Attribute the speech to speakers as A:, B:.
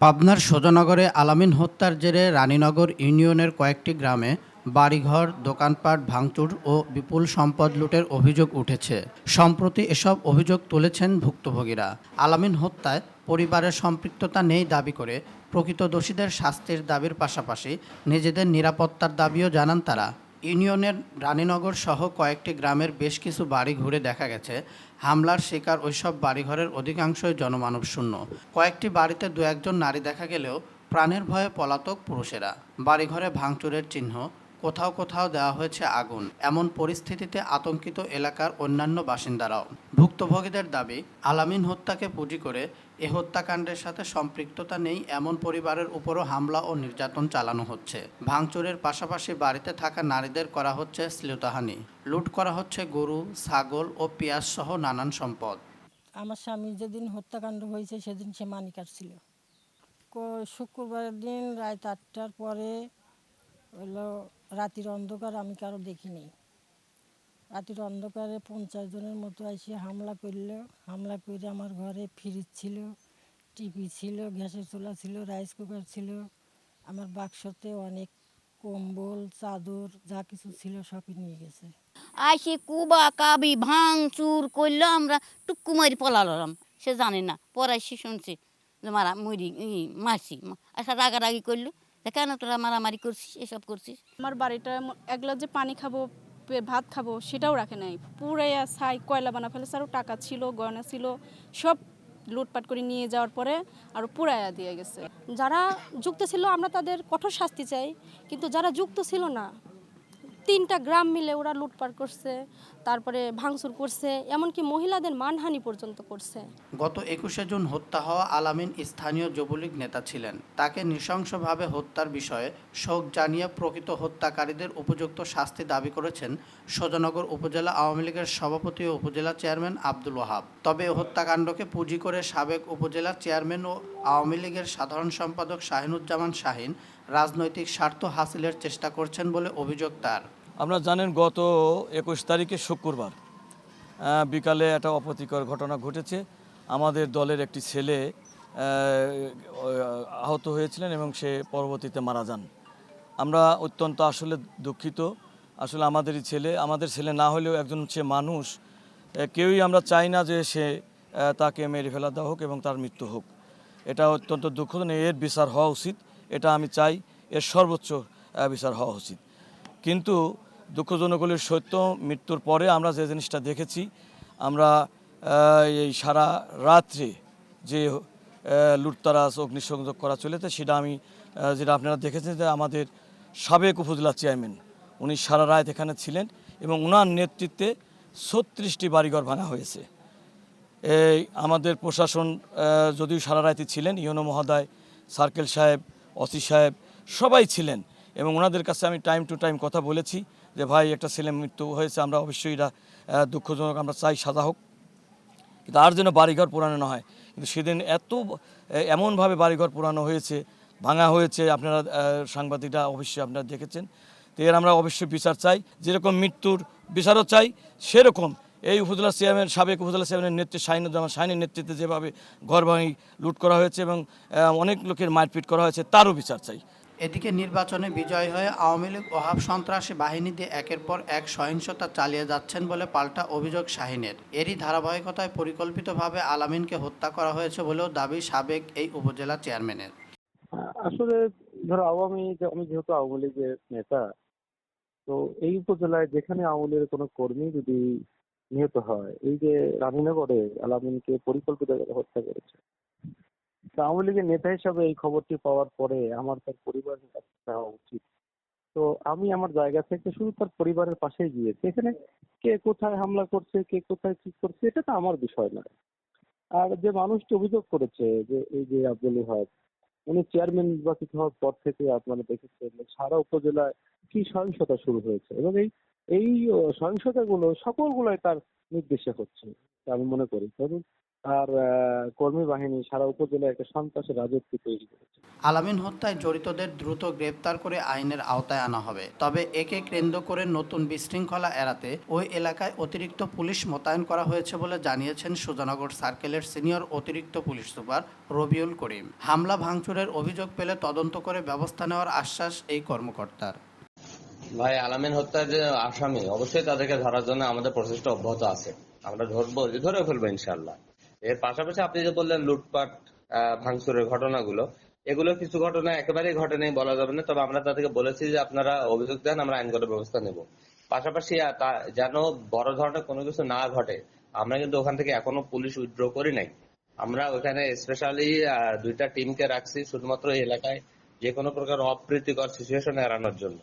A: পাবনার সোজানগরে আলামিন হত্যার জেরে রানীনগর ইউনিয়নের কয়েকটি গ্রামে বাড়িঘর, দোকানপাট, ভাঙচুর ও বিপুল সম্পদ লুটের অভিযোগ উঠেছে। সম্প্রতি এসব অভিযোগ তুলেছেন ভুক্তভোগীরা। আলামিন হত্যায় পরিবারের সম্পৃক্ততা নেই দাবি করে প্রকৃত দোষীদের শাস্তির দাবির পাশাপাশি নিজেদের নিরাপত্তার দাবিও জানান তারা। ইউনিয়নের রানীনগর সহ কয়েকটি গ্রামের বেশ কিছু বাড়ি ঘুরে দেখা গেছে। হামলার শিকার ওইসব বাড়িঘরের অধিকাংশই জনমানব শূন্য। কয়েকটি বাড়িতে দু একজন নারী দেখা গেলেও প্রাণের ভয়ে পলাতক পুরুষেরা। বাড়িঘরে ভাঙচুরের চিহ্ন কোথাও কোথাও দেওয়া হয়েছে আগুন। এমন পরিস্থিতিতে আতঙ্কিত এলাকার অন্যান্য বাসিন্দারাও। ভুক্তভোগীদের দাবি, আলামিন হত্যাকে পুঁজি করে এ হত্যাকাণ্ডের সাথে সম্পৃক্ততা নেই এমন পরিবারের উপরও হামলা ও নির্যাতন চালানো হচ্ছে। ভাঙচুরের পাশাপাশি বাড়িতে থাকা নারীদের করা হচ্ছে শ্লীলতাহানি। লুট করা হচ্ছে গরু, ছাগল ও পেঁয়াজ সহ নানান সম্পদ।
B: আমার স্বামী যেদিন হত্যাকাণ্ড হয়েছে সেদিন সে মানি কাটছিল শুক্রবার দিন রাত আটটার পরে হলো রাতির অন্ধকার আমি কারও দেখিনি। রাতির অন্ধকারে পঞ্চাশ জনের মতো এসে হামলা করল। হামলা করে আমার ঘরে ফ্রিজ ছিল টিভি ছিল, গ্যাসের চুলা ছিল রাইস কুকার ছিল। আমার বাক্সতে অনেক কম্বল, চাদর, যা কিছু ছিল সবই নিয়ে গেছে।
C: আইসে কুবা কাবি ভাঙ চুর করল আমরা, টুকু মারি পলালাম। সে জানে না, পরে শুনছি মারা মরি মারছি। আচ্ছা রাগারাগি করল। কেন তোরা মারামারি করছিস? এসব করছিস?
D: আমার বাড়িটা এক যে পানি খাব ভাত খাব, সেটাও রাখে নাই। পুরাইয়া ছাই, কয়লা বানা ফেলেছে আরও টাকা ছিল, গয়না ছিল, সব লুটপাট করে নিয়ে যাওয়ার পরে আরও পুরাইয়া দিয়ে গেছে।
E: যারা যুক্ত ছিল, আমরা তাদের কঠোর শাস্তি চাই, কিন্তু যারা যুক্ত ছিল না, তিনটা গ্রাম মিলে ওরা লুটপাট করছে তারপরে ভাঙচুর করছে, এমনকি মহিলাদের মানহানি পর্যন্ত করছে।
A: গত একুশে জুন হত্যা হওয়া আলামিন স্থানীয় যুবলীগ নেতা ছিলেন। তাকে নৃশংসভাবে হত্যার বিষয়ে শোক জানিয়ে প্রকৃত হত্যাকারীদের উপযুক্ত শাস্তি দাবি করেছেন সোজানগর উপজেলা আওয়ামী লীগের সভাপতি ও উপজেলা চেয়ারম্যান আব্দুল ওয়াহাব। তবে হত্যাকাণ্ডকে পুঁজি করে সাবেক উপজেলা চেয়ারম্যান ও আওয়ামী লীগের সাধারণ সম্পাদক শাহিনুজ্জামান শাহিন রাজনৈতিক স্বার্থ হাসিলের চেষ্টা করছেন বলে অভিযোগ তার।
F: আপনারা জানেন গত একুশ তারিখে শুক্রবার বিকালে একটা অপ্রীতিকর ঘটনা ঘটেছে। আমাদের দলের একটি ছেলে আহত হয়েছিলেন এবং সে পরবর্তীতে মারা যান। আমরা অত্যন্ত আসলে দুঃখিত। আসলে আমাদেরই ছেলে, আমাদের ছেলে না হলেও একজন সে মানুষ কেউই আমরা চাই না যে সে তাকে মেরে ফেলা দেওয়া হোক এবং তার মৃত্যু হোক। এটা অত্যন্ত দুঃখজনক, এর বিচার হওয়া উচিত, এটা আমি চাই, এর সর্বোচ্চ বিচার হওয়া উচিত। কিন্তু দুঃখজনক হলে সত্য মৃত্যুর পরে আমরা যে জিনিসটা দেখেছি আমরা এই সারা রাত্রে যে আহ, লুটতারাজ অগ্নিসংযোগ করা চলেছে সেটা আমি যেটা আপনারা দেখেছেন যে আমাদের সাবেক উপজেলা চেয়ারম্যান উনি সারা রাত এখানে ছিলেন এবং ওনার নেতৃত্বে ছত্রিশটি বাড়িঘর ভাঙা হয়েছে। এই আমাদের প্রশাসন যদিও সারা রাতে ছিলেন ইউনো মহোদয় সার্কেল সাহেব অসি সাহেব সবাই ছিলেন। এবং ওনাদের কাছে আমি টাইম টু টাইম কথা বলেছি যে, ভাই, একটা ছেলে মৃত্যু হয়েছে, আমরা অবশ্যই এটা দুঃখজনক, আমরা চাই সাজা হোক। কিন্তু আর যেন বাড়িঘর পুরানো না হয়। কিন্তু সেদিন এত এমনভাবে বাড়িঘর পুরানো হয়েছে, ভাঙা হয়েছে, আপনারা সাংবাদিকরা অবশ্যই আপনারা দেখেছেন। তো এর আমরা অবশ্যই বিচার চাই। যেরকম মৃত্যুর বিচারও চাই, সেরকম এই উপজেলা চেয়ারম্যান সাবেক উপজেলা চেয়ারম্যানের নেতৃত্বে শাহিনুজ্জামান শাহিনের নেতৃত্বে যেভাবে ঘর ভাঙি লুট করা হয়েছে এবং অনেক লোকের মারপিট করা হয়েছে, তারও বিচার চাই।
A: এদিকে নির্বাচনে বিজয় হয়ে আওয়ামী লীগ ওহাব সন্ত্রাসী বাহিনী দিয়ে একের পর এক সহিংসতা চালিয়ে যাচ্ছেন বলে পাল্টা অভিযোগ শাহিনের। এরই ধারাবাহিকতায় পরিকল্পিতভাবে আলামিনকে হত্যা করা হয়েছে বলেও দাবি সাবেক এই উপজেলা চেয়ারম্যানের।
G: আসলে ধরো আওয়ামী আমি যেহেতু আওয়ামী লীগের নেতা, তো এই উপজেলায় যেখানে আওয়ামী লীগের কোনো কর্মী যদি নিহত হয়, এই যে রানীনগরে আলামিনকে পরিকল্পিত হত্যা করেছে তো আওয়ামী লীগের নেতা হিসাবে এই খবরটি পাওয়ার পরে আমার তার পরিবারের কাছে যাওয়া উচিত। তো আমি আমার জায়গা থেকে শুধু তার পরিবারের পাশেই গিয়েছি। এখানে কে কোথায় হামলা করছে, কে কোথায় কি করছে, এটা তো আমার বিষয় নয়। আর যে মানুষটি অভিযোগ করেছে যে এই যে আব্দুল ওহাব, উনি চেয়ারম্যান নির্বাচিত হওয়ার পর থেকে আপনারা দেখেছেন সারা উপজেলায় কি সহিংসতা শুরু হয়েছে এবং এই এই সহিংসতাগুলো সকলগুলোই তার নির্দেশে হচ্ছে, আমি মনে করি। ধরুন আর কর্মী বাহিনী সারা উপজেলায় একটা সন্ত্রাসের রাজত্ব তৈরি করেছে।
A: আলামিন হত্যায় জড়িতদের দ্রুত গ্রেপ্তার করে আইনের আওতায় আনা হবে। তবে একে কেন্দ্র করে নতুন বিশৃঙ্খলা এড়াতে ওই এলাকায় অতিরিক্ত পুলিশ মোতায়েন করা হয়েছে বলে জানিয়েছেন সুজানগর সার্কেলের সিনিয়র অতিরিক্ত পুলিশ সুপার রবিউল করিম। হামলা ভাঙচুরের অভিযোগ পেলে তদন্ত করে ব্যবস্থা নেওয়ার আশ্বাস এই কর্মকর্তার।
H: ভাই আলামিন হত্যার যে আসামি অবশ্যই তাদেরকে ধরার জন্য আমাদের প্রচেষ্টা অব্যাহত আছে। আমরা ধরবো ধরে ফেলব ইনশাল্লাহ এর পাশাপাশি আপনি যে বললেন লুটপাট ভাঙচুরের ঘটনাগুলো, এগুলো কিছু ঘটনা একেবারেই ঘটেনি বলা যাবে না। তবে আমরা তাদেরকে বলেছি যে আপনারা অভিযোগ দেন, আমরা আইনগত ব্যবস্থা নেব। পাশাপাশি যেন বড় ধরনের কোনো কিছু না ঘটে, আমরা কিন্তু ওখান থেকে এখনও পুলিশ উইথড্র করি নাই। আমরা ওখানে স্পেশালি দুইটা টিমকে রাখছি, শুধুমাত্র এই এলাকায় যে কোনো প্রকার অপ্রীতিকর সিচুয়েশন এড়ানোর জন্য।